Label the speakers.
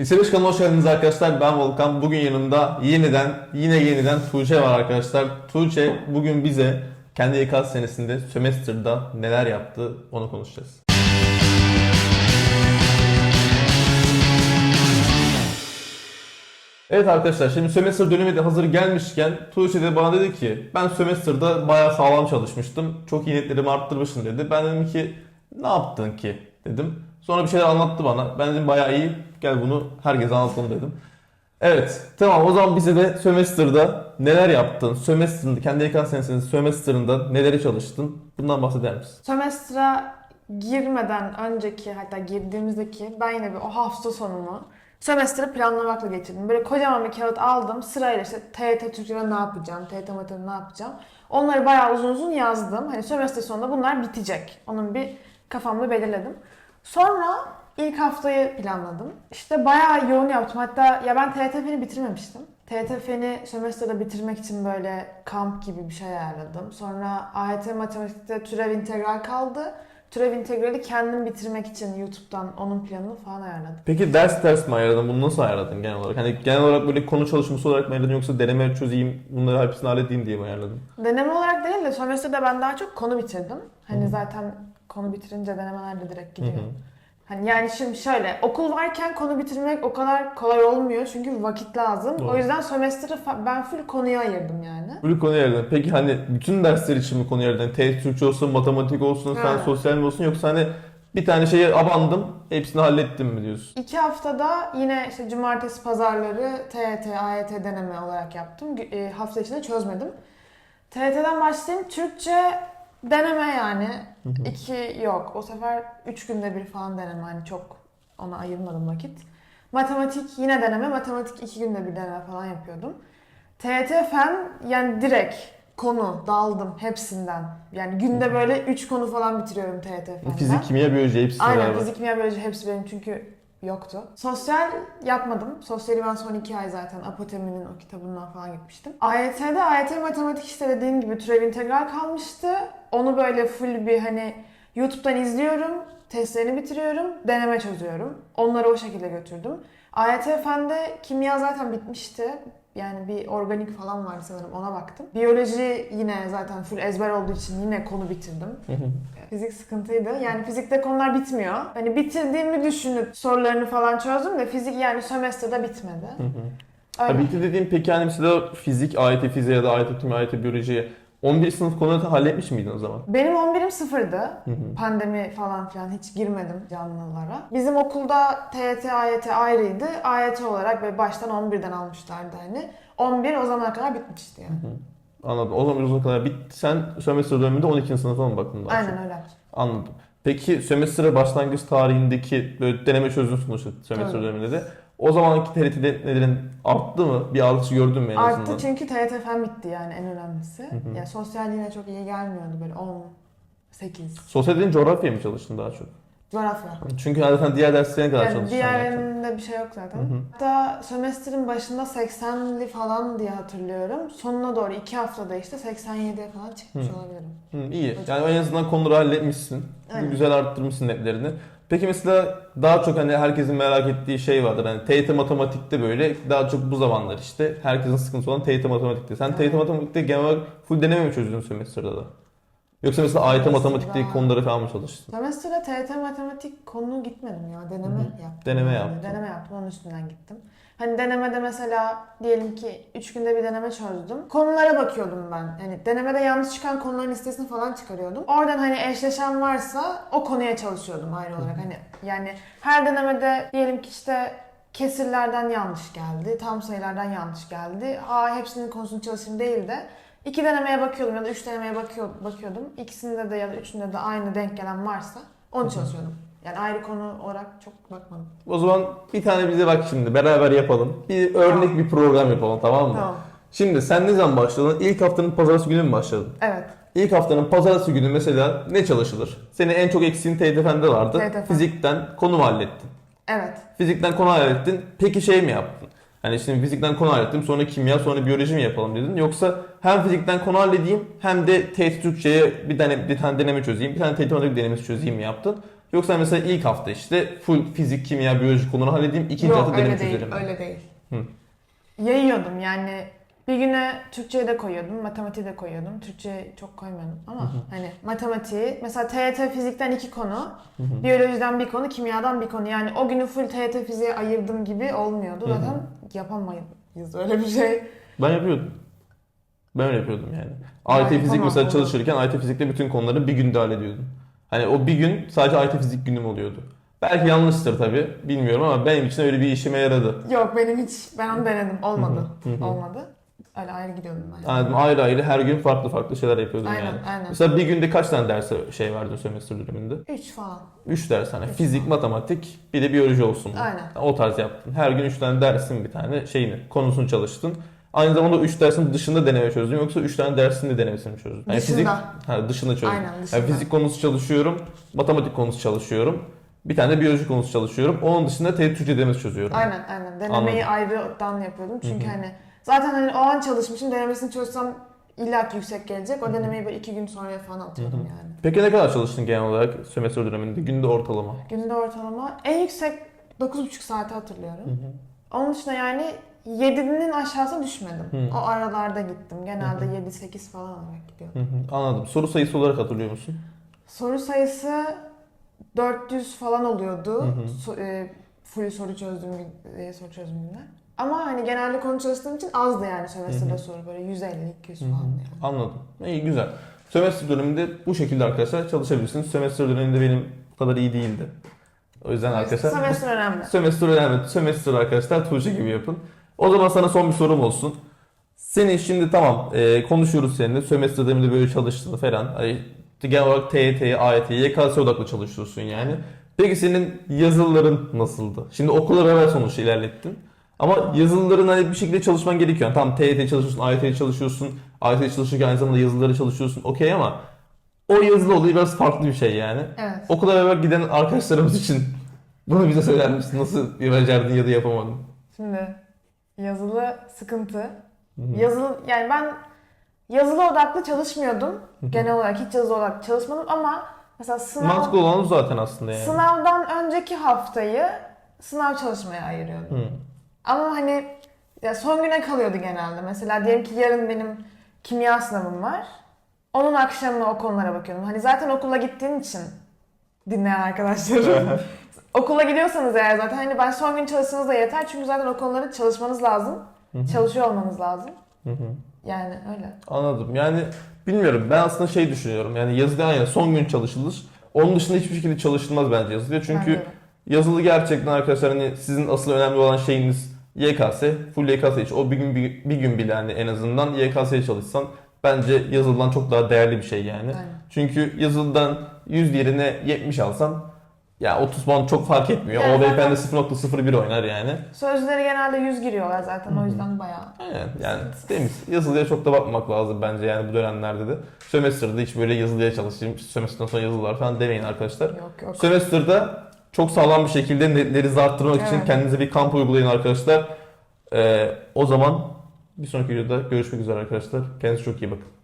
Speaker 1: Lise 5 kanalına hoş geldiniz arkadaşlar. Ben Volkan. Bugün yanımda yeniden, yine yeniden Tuğçe var arkadaşlar. Tuğçe bugün bize kendi YK senesinde sömestrda neler yaptı onu konuşacağız. Evet arkadaşlar şimdi sömestr dönemi de hazır gelmişken Tuğçe de bana dedi ki ben sömestrda bayağı sağlam çalışmıştım. Çok iyi netlerimi arttırmışım dedi. Ben dedim ki ne yaptın ki dedim. Sonra bir şeyler anlattı bana. Ben dedim bayağı iyi gel bunu herkese anlatalım dedim. Evet tamam o zaman bize de sömestrda neler yaptın? Sömestrında kendi YK senesinin sömestrında neleri çalıştın? Bundan bahseder misin?
Speaker 2: Sömestra girmeden önceki hatta girdiğimizdeki ben yine bir o hafta sonumu sömestri planlamakla geçirdim. Böyle kocaman bir kağıt aldım. Sırayla işte TYT Türkçe'de ne yapacağım, TYT Matematik'te ne yapacağım. Onları bayağı uzun uzun yazdım. Hani sömestr sonunda bunlar bitecek. Onun bir kafamda belirledim. Sonra ilk haftayı planladım. İşte bayağı yoğun yaptım. Hatta ya ben TYT Fen'i bitirmemiştim. TYT Fen'i sömestrde bitirmek için böyle kamp gibi bir şey ayarladım. Sonra AYT Matematik'te türev integral kaldı. Türev integrali kendim bitirmek için YouTube'dan onun planını falan ayarladım.
Speaker 1: Peki ders ders mi ayarladın? Bunu nasıl ayarladın genel olarak? Hani genel olarak böyle konu çalışması olarak mı ayarladın yoksa deneme çözeyim, bunları hepsini halledeyim diye mi ayarladın?
Speaker 2: Deneme olarak değil de sömestrde ben daha çok konu bitirdim. Hani
Speaker 1: Hı hı.
Speaker 2: zaten konu bitirince denemeler de direkt gidiyor.
Speaker 1: hı.
Speaker 2: Hani yani şimdi şöyle okul varken konu bitirmek o kadar kolay olmuyor çünkü vakit lazım.
Speaker 1: Doğru.
Speaker 2: O yüzden sömestri fa- ben full konuya ayırdım yani.
Speaker 1: Böyle konu ayırdın. Peki hani bütün dersler için mi konu ayırdın? TET Türkçe olsun, matematik olsun,
Speaker 2: Ha.
Speaker 1: sosyal mi olsun yoksa hani bir tane şeye abandım, hepsini hallettim mi diyorsun?
Speaker 2: İki haftada yine işte cumartesi pazarları TYT, AYT deneme olarak yaptım. E, hafta içinde çözmedim. TYT'den başlayayım. Türkçe deneme yani.
Speaker 1: Hı hı.
Speaker 2: İki yok. O sefer üç günde bir falan deneme. Hani çok ona ayırmadım vakit. Matematik yine deneme. Matematik iki günde bir deneme falan yapıyordum. TYT fen yani direkt konu daldım hepsinden. Yani günde böyle üç konu falan bitiriyorum TYT fenden.
Speaker 1: Fizik, kimya, biyoloji hepsi
Speaker 2: Aynen
Speaker 1: beraber.
Speaker 2: fizik, kimya, biyoloji hepsi benim çünkü yoktu. Sosyal yapmadım. Sosyali ben son iki ay zaten Apoteminin o kitabından falan gitmiştim. AYT'de AYT matematik işte dediğim gibi türev integral kalmıştı. Onu böyle full bir hani YouTube'dan izliyorum. Testlerini bitiriyorum. Deneme çözüyorum. Onları o şekilde götürdüm. AYT Fen'de kimya zaten bitmişti. Yani bir organik falan vardı sanırım ona baktım. Biyoloji yine zaten full ezber olduğu için yine konu bitirdim. Fizik sıkıntıydı. Yani fizikte konular bitmiyor. Hani bitirdiğimi düşünüp sorularını falan çözdüm de fizik yani sömestrde bitmedi. Öyle.
Speaker 1: Ha, bitti dediğim peki hani mesela fizik, AYT fiziğe ya da AYT kimya, AYT biyolojiye 11 sınıf konuları halletmiş miydin o zaman?
Speaker 2: Benim 11'im sıfırdı.
Speaker 1: Hı hı.
Speaker 2: Pandemi falan filan hiç girmedim canlılara. Bizim okulda TYT, AYT ayrıydı. AYT olarak böyle baştan 11'den almışlardı hani. 11 o zamana kadar bitmişti yani.
Speaker 1: Hı. Anladım. O zaman uzun kadar bitti. Sen sömestr döneminde 12. sınıfa mı baktın daha çok?
Speaker 2: Aynen öyle yaptım.
Speaker 1: Anladım. Peki sömestre başlangıç tarihindeki böyle deneme çözdün sonuçta sömestr döneminde de. O zamanki TRT netlerin arttı mı? Bir artış gördün mü en azından?
Speaker 2: Arttı çünkü TYT fen bitti yani en önemlisi.
Speaker 1: hı.
Speaker 2: Yani sosyal yine çok iyi gelmiyordu böyle 10, 8.
Speaker 1: Sosyal dediğin coğrafya mı çalıştın daha çok?
Speaker 2: Coğrafya.
Speaker 1: Çünkü zaten diğer derslerine kadar
Speaker 2: Yani
Speaker 1: çalıştın. zaten.
Speaker 2: diğerlerinde bir şey yok zaten.
Speaker 1: Hı hı.
Speaker 2: Hatta sömestrin başında 80'li falan diye hatırlıyorum. Sonuna doğru 2 haftada işte 87'ye falan çıkmış
Speaker 1: Hı.
Speaker 2: olabilirim.
Speaker 1: Hı, iyi. Yani en azından konuları halletmişsin.
Speaker 2: Aynen.
Speaker 1: Güzel arttırmışsın netlerini. Peki mesela daha çok hani herkesin merak ettiği şey vardır. Hani TYT matematikte böyle daha çok bu zamanlar işte herkesin sıkıntısı olan TYT matematikte. Sen TYT matematikte genel olarak full deneme mi çözdün sömestrda da? Yoksa mesela AYT
Speaker 2: Sömestrda-
Speaker 1: matematikteki konuları falan mı çalıştın?
Speaker 2: Sömestrde TYT matematik konu gitmedim ya. Deneme
Speaker 1: Hı hı.
Speaker 2: yaptım.
Speaker 1: Deneme
Speaker 2: yani.
Speaker 1: yaptın.
Speaker 2: Deneme yaptım. Onun üstünden gittim. Hani denemede mesela diyelim ki 3 günde bir deneme çözdüm. Konulara bakıyordum ben. Hani denemede yanlış çıkan konuların listesini falan çıkarıyordum. Oradan hani eşleşen varsa o konuya çalışıyordum ayrı olarak. Hani yani her denemede diyelim ki işte kesirlerden yanlış geldi, tam sayılardan yanlış geldi. Aa hepsinin konusunu çalışayım değil de iki denemeye bakıyordum ya da üç denemeye bakıyor, bakıyordum. İkisinde de ya da üçünde de aynı denk gelen varsa onu çalışıyordum. Yani ayrı konu olarak çok bakmadım.
Speaker 1: O zaman bir tane bize bak şimdi beraber yapalım. Bir örnek
Speaker 2: Tamam.
Speaker 1: bir program yapalım tamam mı?
Speaker 2: Tamam.
Speaker 1: Şimdi sen ne zaman başladın? İlk haftanın pazartesi günü mü başladın?
Speaker 2: Evet.
Speaker 1: İlk haftanın pazartesi günü mesela ne çalışılır? Senin en çok eksiğin TYT Fen'de vardı.
Speaker 2: Fen.
Speaker 1: Fizikten konu mu hallettin?
Speaker 2: Evet.
Speaker 1: Fizikten konu hallettin. Peki şey mi yaptın? Hani şimdi fizikten konu hallettim sonra kimya sonra biyoloji mi yapalım dedin? Yoksa hem fizikten konu halledeyim hem de TYT Türkçe'ye bir tane, bir tane deneme çözeyim. Bir tane TYT matematik denemesi çözeyim mi yaptın? Yoksa mesela ilk hafta işte full fizik, kimya, biyoloji konuları halledeyim. ikinci
Speaker 2: Yok
Speaker 1: hafta deneme
Speaker 2: öyle değil,
Speaker 1: çözelim.
Speaker 2: öyle değil.
Speaker 1: Hı.
Speaker 2: Yayıyordum yani bir güne Türkçeyi de koyuyordum, matematiği de koyuyordum. Türkçeyi çok koymuyordum ama hani matematiği, mesela TYT fizikten iki konu, biyolojiden bir konu, kimyadan bir konu. Yani o günü full TYT fiziğe ayırdım gibi olmuyordu. Zaten yapamayız öyle bir şey.
Speaker 1: Ben yapıyordum. Ben öyle yapıyordum yani.
Speaker 2: Ben
Speaker 1: AYT fizik mesela çalışırken AYT fizikte bütün konuları bir günde hallediyordum. Hani o bir gün sadece AYT fizik günüm oluyordu. Belki yanlıştır tabii bilmiyorum ama benim için öyle bir işime yaradı.
Speaker 2: Yok benim hiç, ben onu denedim. Olmadı. Olmadı. Öyle ayrı gidiyordum ben.
Speaker 1: Anladım. Ayrı ayrı her gün farklı farklı şeyler yapıyordum
Speaker 2: Aynen,
Speaker 1: yani.
Speaker 2: aynen.
Speaker 1: Mesela bir günde kaç tane ders şey verdin sömestr döneminde?
Speaker 2: Üç falan.
Speaker 1: 3 ders hani
Speaker 2: Üç
Speaker 1: fizik,
Speaker 2: falan.
Speaker 1: matematik, bir de biyoloji olsun.
Speaker 2: Aynen.
Speaker 1: O tarz yaptın. Her gün 3 tane dersin bir tane şeyini, konusunu çalıştın. Aynı zamanda 3 dersin dışında deneme çözdün yoksa 3 tane dersin de denemesini mi çözdün?
Speaker 2: Dışında.
Speaker 1: fizik, ha, dışında çözdüm.
Speaker 2: Aynen dışında.
Speaker 1: Yani fizik konusu çalışıyorum, matematik konusu çalışıyorum. Bir tane de biyoloji konusu çalışıyorum. Onun dışında TET Türkçe denemesi çözüyorum.
Speaker 2: Aynen aynen. Denemeyi ayrıdan yapıyordum. Çünkü
Speaker 1: Hı hı.
Speaker 2: hani zaten hani o an çalışmışım. Denemesini çözsem illa ki yüksek gelecek. O denemeyi böyle iki gün sonra falan atıyordum
Speaker 1: Hı hı.
Speaker 2: yani.
Speaker 1: Peki ne kadar çalıştın genel olarak sömestr döneminde? Günde ortalama.
Speaker 2: Günde ortalama en yüksek 9,5 saati hatırlıyorum. Onun dışında yani 7'nin aşağısı düşmedim.
Speaker 1: Hı.
Speaker 2: O aralarda gittim. Genelde
Speaker 1: Hı
Speaker 2: 7-8 falan olarak gidiyordum.
Speaker 1: Hı hı, Anladım. Soru sayısı olarak hatırlıyor musun?
Speaker 2: Soru sayısı 400 falan oluyordu.
Speaker 1: Hı hı.
Speaker 2: So- e, full soru çözdüğüm e, soru çözdüğüm günler. Ama hani genelde konu çalıştığım için azdı yani
Speaker 1: hı.
Speaker 2: soru böyle 150-200
Speaker 1: Hı hı.
Speaker 2: falan yani.
Speaker 1: Anladım. İyi güzel. Sömestr döneminde bu şekilde arkadaşlar çalışabilirsiniz. Sömestr döneminde benim bu kadar iyi değildi. O yüzden arkadaşlar
Speaker 2: Sömestr önemli.
Speaker 1: sömestr önemli. Sömestr arkadaşlar Tuğçe gibi yapın. O zaman sana son bir sorum olsun. Senin şimdi tamam e, konuşuyoruz seninle. Sömestr döneminde böyle çalıştığını falan. Hani, genel olarak TYT, AYT, YKS odaklı çalışıyorsun yani. Peki senin yazılıların nasıldı? Şimdi okula beraber sonuçta ilerlettin. Ama yazılıların hani bir şekilde çalışman gerekiyor. Yani tamam TYT çalışıyorsun, AYT çalışıyorsun. AYT çalışırken aynı zamanda yazıları çalışıyorsun. Okey ama o yazılı olayı biraz farklı bir şey yani.
Speaker 2: Evet.
Speaker 1: Okula beraber giden arkadaşlarımız için bunu bize söyler misin? Nasıl becerdin ya da yapamadın?
Speaker 2: Şimdi yazılı sıkıntı.
Speaker 1: Hı hı.
Speaker 2: Yazılı yani ben yazılı odaklı çalışmıyordum. Genel olarak hiç yazılı odaklı çalışmadım ama mesela sınav
Speaker 1: Mantıklı olan zaten aslında yani.
Speaker 2: sınavdan önceki haftayı sınav çalışmaya ayırıyordum.
Speaker 1: Hı.
Speaker 2: Ama hani ya son güne kalıyordu genelde. Mesela diyelim ki yarın benim kimya sınavım var. Onun akşamına o konulara bakıyordum. Hani zaten okula gittiğim için dinleyen arkadaşlarım. okula gidiyorsanız eğer zaten hani ben son gün çalışsanız da yeter. Çünkü zaten o konuları çalışmanız lazım.
Speaker 1: Hı hı.
Speaker 2: Çalışıyor olmanız lazım.
Speaker 1: Hı hı.
Speaker 2: Yani öyle.
Speaker 1: Anladım. Yani bilmiyorum. Ben aslında şey düşünüyorum. Yani yazıda aynı son gün çalışılır. Onun dışında hiçbir şekilde çalışılmaz bence yazılıya. Çünkü
Speaker 2: Bence
Speaker 1: yazılı gerçekten arkadaşlar hani sizin asıl önemli olan şeyiniz YKS. Full YKS için. O bir gün bir, bir gün bile hani en azından YKS'ye çalışsan bence yazılıdan çok daha değerli bir şey yani.
Speaker 2: Aynen.
Speaker 1: Çünkü yazılıdan 100 yerine 70 alsan ya 30 puan çok fark etmiyor.
Speaker 2: Yani zaten-
Speaker 1: 0.01 oynar yani.
Speaker 2: Sözleri genelde 100 giriyorlar zaten.
Speaker 1: Hı
Speaker 2: O yüzden bayağı.
Speaker 1: Aynen yani temiz. Yazılıya çok da bakmamak lazım bence yani bu dönemlerde de. Sömestr'da hiç böyle yazılıya çalışayım, sömestrden sonra yazılılar falan demeyin arkadaşlar.
Speaker 2: Yok yok.
Speaker 1: Sömestr'da çok sağlam bir şekilde netlerinizi arttırmak için
Speaker 2: Evet.
Speaker 1: kendinize bir kamp uygulayın arkadaşlar. Ee, o zaman bir sonraki videoda görüşmek üzere arkadaşlar. Kendinize çok iyi bakın.